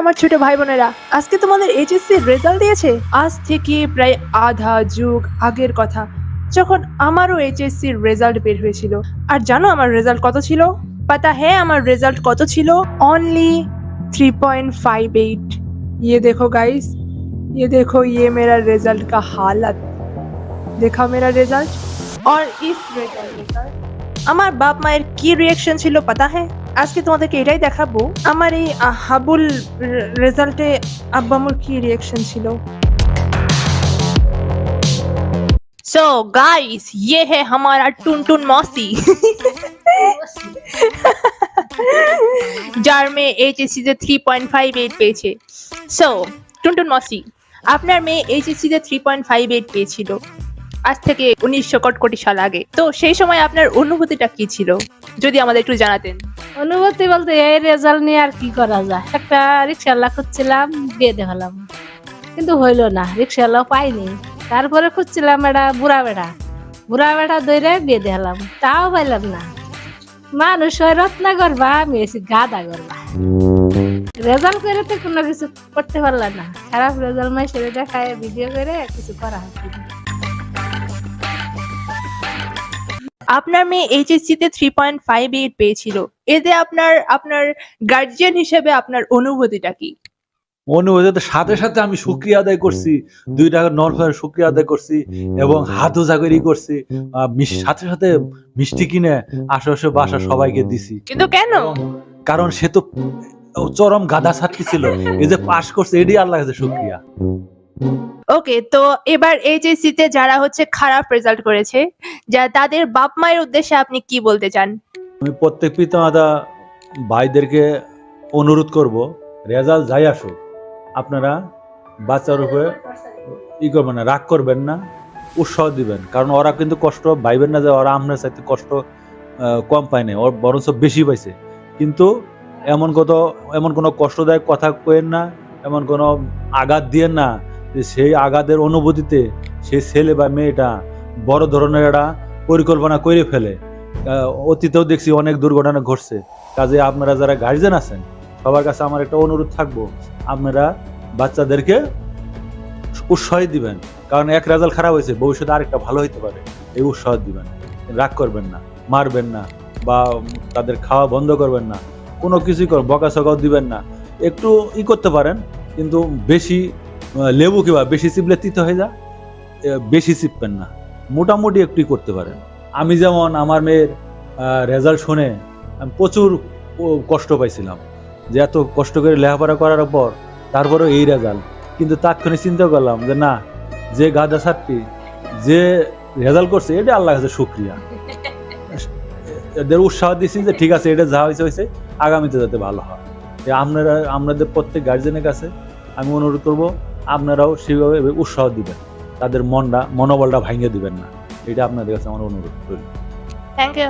আমার ছোট ভাই বোনেরা আজকে তোমাদের এইচএসসি রেজাল্ট দিয়েছে আজ থেকে প্রায় আধা যুগ আগের কথা যখন আমারও এইচএসসি রেজাল্ট বের হয়েছিল আর জানো আমার রেজাল্ট কত ছিল পাতা হ্যাঁ আমার রেজাল্ট কত ছিল only three point five eight ये देखो गाइस ये देखो ये मेरा रिजल्ट का हालत देखा मेरा रिजल्ट और इस রেজাল্টে আমার বাপ মায়ের কি রিয়াকশন ছিল পাতা হ্যাঁ আজকে তোমাদেরকে এটাই দেখাবো আমার এই আহ, হাবুল রেজাল্টে আব্বা আম্মুর কি রিয়াকশন ছিল सो गाइस ये है हमारा टुनटुन मौसी যার মেয়ে এইচএসসি তে থ্রি পয়েন্ট ফাইভ এইট পেয়েছে সো টুনটুন মসি আপনার মেয়ে এইচএসসি তে থ্রি পয়েন্ট ফাইভ এইট পেয়েছিল আজ থেকে উনিশশো কোটি সাল আগে তো সেই সময় আপনার অনুভূতিটা কি ছিল যদি আমাদের একটু জানাতেন অনুভূতি বলতে এই রেজাল্ট নিয়ে আর কি করা যায়? একটা রিক্সাওয়ালা খুঁজছিলাম, বিয়ে দেখালাম কিন্তু হইল না রিক্সাওয়ালা পাইনি। তারপরে খুঁজছিলাম এটা বুড়া বেড়া। বুড়া বেড়া দইরে বিয়ে দেখালাম তাও পাইলাম না। মানুষ হয় রত্না করবা এসে গাদা করবা। রেজাল্ট করে তো কোনো কিছু করতে পারলাম না। খারাপ রেজাল্ট মাই সেরে দেখায় ভিডিও করে কিছু করা হচ্ছে আপনার মেয়ে এইচএসসি তে থ্রি পয়েন্ট ফাইভ এইট পেয়েছিল। এতে আপনার আপনার গার্জিয়ান হিসেবে আপনার অনুভূতিটা কি? অনুভূতি তো সাথে সাথে আমি শুক্রিয়া আদায় করছি। দুই টাকা নরফের শুক্রিয়া আদায় করছি এবং হাত উজাগরি করছি। সাথে সাথে মিষ্টি কিনে আশেপাশে বাসা সবাইকে দিছি। কিন্তু কেন? কারণ সে তো চরম গাদা ছাত্রী ছিল। এই যে পাশ করছে এটি আল্লাহ কাছে শুক্রিয়া ওকে তো এবার এইচএসসি তে যারা হচ্ছে খারাপ রেজাল্ট করেছে, যা তাদের বাপ মায়ের উদ্দেশ্যে আপনি কি বলতে চান? আমি প্রত্যেক পিতামাতা ভাইদেরকে অনুরোধ করব রেজাল্ট যাই আসুক, আপনারা বাচ্চার উপরে ই করবেন না, রাগ করবেন না, উৎসাহ দিবেন। কারণ ওরা কিন্তু কষ্ট ভাইবেন না যে ওরা আপনার চাইতে কষ্ট কম পায় না ওর বরঞ্চ বেশি পাইছে। কিন্তু এমন কত, এমন কোনো কষ্টদায়ক কথা কয়েন না, এমন কোনো আঘাত দিয়েন না সেই আঘাতের অনুভূতিতে সেই ছেলে বা মেয়েটা বড় ধরনের একটা পরিকল্পনা করে ফেলে। অতীতেও দেখছি অনেক দুর্ঘটনা ঘটছে। কাজে আপনারা যারা গার্জেন আছেন, সবার কাছে আমার একটা অনুরোধ থাকব, আপনারা বাচ্চাদেরকে উৎসাহ দিবেন। কারণ এক রেজাল্ট খারাপ হয়েছে, ভবিষ্যতে আরেকটা ভালো হইতে পারে। এই উৎসাহ দিবেন, রাগ করবেন না, মারবেন না বা তাদের খাওয়া বন্ধ করবেন না। কোনো কিছুই কর বকা সকাও দিবেন না। একটু ই করতে পারেন, কিন্তু বেশি লেবু কিবা বেশি চিপলে তিতে হয়ে যা বেশি চিপবেন না। মোটামুটি একটু করতে পারেন। আমি যেমন আমার মেয়ের রেজাল্ট শুনে আমি প্রচুর কষ্ট পাইছিলাম যে এত কষ্ট করে লেখাপড়া করার পর তারপরেও এই রেজাল্ট কিন্তু তাৎক্ষণিক চিন্তা করলাম যে না, যে গাদা ছাত্রী যে রেজাল্ট করছে, এটা আল্লাহ কাছে শুক্রিয়া। এদের উৎসাহ দিচ্ছি যে ঠিক আছে, এটা যা হয়েছে হয়েছে আগামীতে যাতে ভালো হয়। আপনারা, আপনাদের প্রত্যেক গার্জেনের কাছে আমি অনুরোধ করব আপনারাও সেইভাবে উৎসাহ দিবেন। তাদের মনটা, মনোবলটা ভাঙিয়ে দিবেন না। এটা আপনাদের কাছে আমার অনুরোধ। করি থ্যাংক ইউ